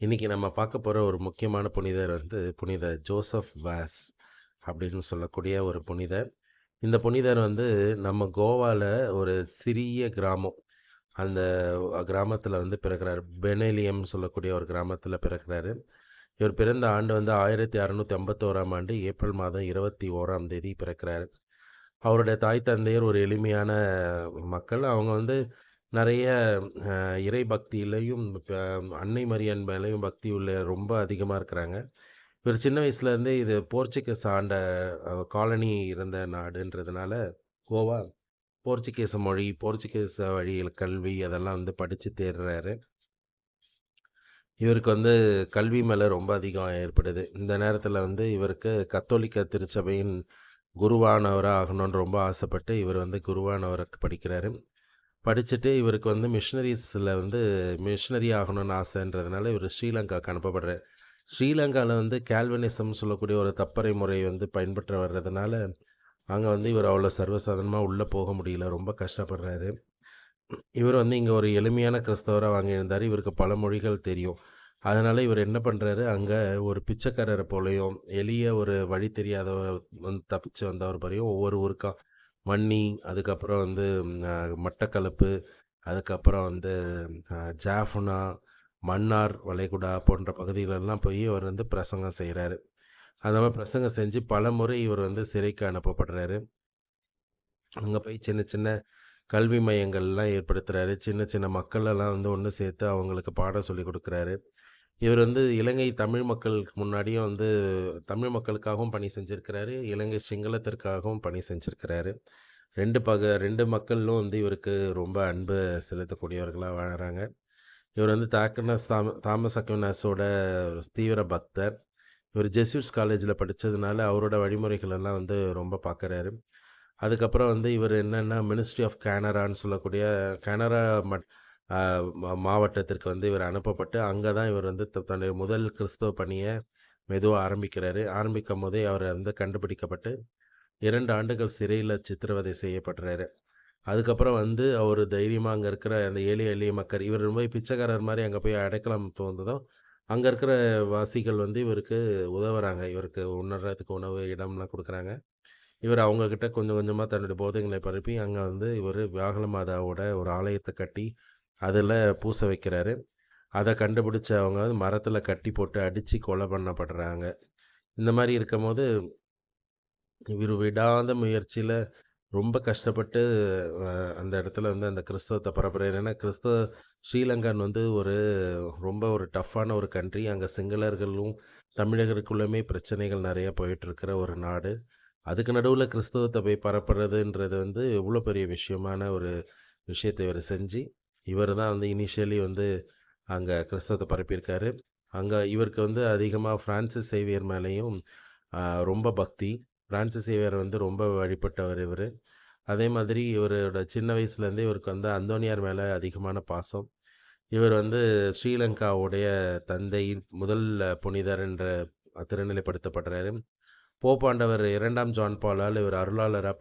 இன்னைக்கு நம்ம பார்க்க போகிற ஒரு முக்கியமான புனிதர் வந்து புனித ஜோசப் வாஸ் அப்படின்னு சொல்லக்கூடிய ஒரு புனிதர். இந்த புனிதர் வந்து நம்ம கோவால ஒரு சிறிய கிராமம். அந்த கிராமத்தில் வந்து பிறக்கிறார் பெனேலியம் சொல்லக்கூடிய ஒரு கிராமத்தில் பிறக்கிறாரு. இவர் பிறந்த ஆண்டு வந்து 1651ஆம் ஆண்டு ஏப்ரல் மாதம் 21ஆம் தேதி பிறக்கிறாரு. அவருடைய தாய் தந்தையர் ஒரு எளிமையான மக்கள். அவங்க வந்து நிறைய இறை பக்தியிலையும் அன்னை மரியான் மேலேயும் பக்தி உள்ள ரொம்ப அதிகமாக இருக்கிறாங்க. இவர் சின்ன வயசுலேருந்தே இது போர்ச்சுகீஸ் ஆண்ட காலனி இருந்த நாடுன்றதுனால, கோவா போர்ச்சுகீஸ் மொழி, போர்ச்சுகீஸ் வழியில் கல்வி அதெல்லாம் வந்து படித்து தேர்றாரு. இவருக்கு வந்து கல்வி மேலே ரொம்ப அதிகம் ஏற்படுது. இந்த நேரத்தில் வந்து இவருக்கு கத்தோலிக்க திருச்சபையின் குருவானவராக ஆகணும்னு ரொம்ப ஆசைப்பட்டு, இவர் வந்து குருவானவருக்கு படிக்கிறாரு. படிச்சுட்டு இவருக்கு வந்து மிஷினரிஸில் வந்து மிஷினரி ஆகணும்னு ஆசைன்றதுனால, இவர் ஸ்ரீலங்காவுக்கு அனுப்பப்படுறார் ஸ்ரீலங்காவில் வந்து கேல்வனிசம் சொல்லக்கூடிய ஒரு தப்பறை முறை வந்து பின்பற்ற வர்றதுனால, அங்கே வந்து இவர் அவ்வளோ சர்வசாதாரணமாக உள்ளே போக முடியல. ரொம்ப கஷ்டப்படுறாரு. இவர் வந்து இங்கே ஒரு எளிமையான கிறிஸ்தவராக வாங்கி இருந்தார் இவருக்கு பல மொழிகள் தெரியும். அதனால் இவர் என்ன பண்ணுறாரு அங்கே ஒரு பிச்சைக்காரரை போலையும் எளிய ஒரு வழி தெரியாதவர் வந்து தப்பிச்சு வந்தவர் போலையும் ஒவ்வொரு ஊருக்காக வன்னி, அதுக்கப்புறம் வந்து மட்டக்களப்பு, அதுக்கப்புறம் வந்து ஜாஃபுனா மன்னார் வளைகுடா போன்ற பகுதிகளெல்லாம் போய் இவர் வந்து பிரசங்கம் செய்கிறாரு அந்த மாதிரி பிரசங்கம் செஞ்சு பலமுறை இவர் வந்து சிறைக்கு அனுப்பப்படுறாரு. அங்கே போய் சின்ன சின்ன கல்வி மையங்கள்லாம் ஏற்படுத்துகிறாரு சின்ன சின்ன மக்களெல்லாம் வந்து ஒன்று சேர்த்து அவங்களுக்கு பாடம் சொல்லிக் கொடுக்குறாரு. இவர் வந்து இலங்கை தமிழ் மக்களுக்கு முன்னாடியும் வந்து தமிழ் மக்களுக்காகவும் பணி செஞ்சுருக்கிறாரு இலங்கை சிங்களத்திற்காகவும் பணி செஞ்சுருக்கிறாரு ரெண்டு பக ரெண்டு மக்களும் வந்து இவருக்கு ரொம்ப அன்பு செலுத்தக்கூடியவர்களாக வாழ்கிறாங்க இவர் வந்து தாக்கனஸ் தாம தாமஸ் அக்வினாஸோட தீவிர பக்தர். இவர் ஜெஸ்யூட்ஸ் காலேஜில் படித்ததுனால அவரோட வழிமுறைகளெல்லாம் வந்து ரொம்ப பார்க்குறாரு. அதுக்கப்புறம் வந்து இவர் என்னென்னா மினிஸ்ட்ரி ஆஃப் கேனரான்னு சொல்லக்கூடிய கனரா மட் மாவட்டத்திற்கு வந்து இவர் அனுப்பப்பட்டு, அங்கே தான் இவர் வந்து த தன்னுடைய முதல் கிறிஸ்தவ பணியை மெதுவாக ஆரம்பிக்கிறாரு. ஆரம்பிக்கும்போதே அவர் வந்து கண்டுபிடிக்கப்பட்டு, இரண்டு ஆண்டுகள் சிறையில் சித்திரவதை செய்யப்படுறாரு. அதுக்கப்புறம் வந்து அவர் தைரியமாக அங்கே இருக்கிற அந்த ஏழை எளிய மக்கள் இவர் போய் பிச்சைக்காரர் மாதிரி அங்கே போய் அடைக்கலாம் புகுந்ததும், அங்கே இருக்கிற வாசிகள் வந்து இவருக்கு உதவுறாங்க. இவருக்கு உணர்றதுக்கு உணவு, இடம்லாம் கொடுக்குறாங்க இவர் அவங்கக்கிட்ட கொஞ்சம் கொஞ்சமாக தன்னுடைய போதைகளை பரப்பி, அங்கே வந்து இவர் வியாகுல மாதாவோட ஒரு ஆலயத்தை கட்டி, அதில் பூச வைக்கிறாரு. அதை கண்டுபிடிச்ச அவங்க வந்து மரத்தில் கட்டி போட்டு அடித்து கொலை பண்ணப்படுறாங்க. இந்த மாரி இருக்கும்போது, இவரு விடாத முயற்சியில் ரொம்ப கஷ்டப்பட்டு அந்த இடத்துல வந்து அந்த கிறிஸ்தவத்தை பரப்புறாரு. ஏன்னா, கிறிஸ்தவ ஸ்ரீலங்கான் வந்து ஒரு ரொம்ப ஒரு டஃப்பான ஒரு கண்ட்ரி. அங்கே சிங்களர்களும், தமிழர்களுக்குள்ளுமே பிரச்சனைகள் நிறையா போயிட்டுருக்கிற ஒரு நாடு. அதுக்கு நடுவில் கிறிஸ்தவத்தை போய் பரப்புறதுன்றது வந்து எவ்வளோ பெரிய விஷயமான ஒரு விஷயத்தை இவர் செஞ்சு, இவர் தான் வந்து இனிஷியலி வந்து அங்கே கிறிஸ்தவத்தை பரப்பியிருக்காரு. அங்கே இவருக்கு வந்து அதிகமாக ஃப்ரான்சிஸ் சேவியர் மேலேயும் ரொம்ப பக்தி. ஃப்ரான்சிஸ் சேவியர் வந்து ரொம்ப வழிபட்டவர் இவர் அதே மாதிரி இவரோட சின்ன வயசுலேருந்தே இவருக்கு வந்து அந்தோனியார் மேலே அதிகமான பாசம். இவர் வந்து ஸ்ரீலங்காவுடைய தந்தை, முதல் புனிதர் என்ற திருநிலைப்படுத்தப்படுறாரு. போப்பாண்டவர் இரண்டாம் ஜான் பாலால் இவர் அருளாளரா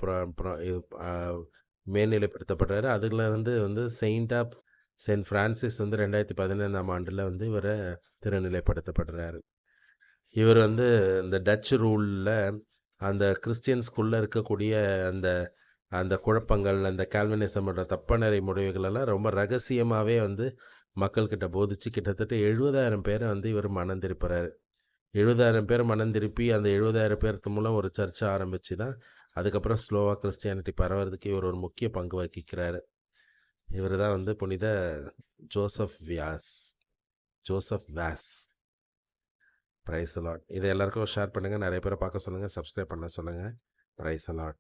மேல்நிலைப்படுத்தப்படுறாரு. அதிலிருந்து வந்து செயின்ட் ஆஃப் செயின்ட் பிரான்சிஸ் வந்து ரெண்டாயிரத்தி பதினைந்தாம் ஆண்டில் வந்து இவரை திருநிலைப்படுத்தப்படுறாரு. இவர் வந்து இந்த டச் ரூலில் அந்த கிறிஸ்டியன்ஸ்குள்ளே இருக்கக்கூடிய அந்த அந்த குழப்பங்கள், அந்த கால்வினிசமோட தப்பநிறை முடிவுகளெல்லாம் ரொம்ப ரகசியமாகவே வந்து மக்கள்கிட்ட போதிச்சு, கிட்டத்தட்ட எழுபதாயிரம் பேரை வந்து இவர் மனம் திருப்புறாரு. எழுபதாயிரம் பேர் மனம் திருப்பி, அந்த 70,000 பேர்த்து மூலம் ஒரு சர்ச்சை ஆரம்பித்து தான், அதுக்கப்புறம் ஸ்லோவாக கிறிஸ்டியானிட்டி பரவறதுக்கு இவர் ஒரு முக்கிய பங்கு வகிக்கிறாரு. இவர் தான் வந்து புனித Joseph Vaz. Joseph Vaz praise a lot இதை எல்லாருக்கும் ஷேர் பண்ணுங்க. நிறைய பேரை பார்க்க சொல்லுங்கள் சப்ஸ்கிரைப் பண்ண சொல்லுங்கள் ப்ரைஸ் அலாட்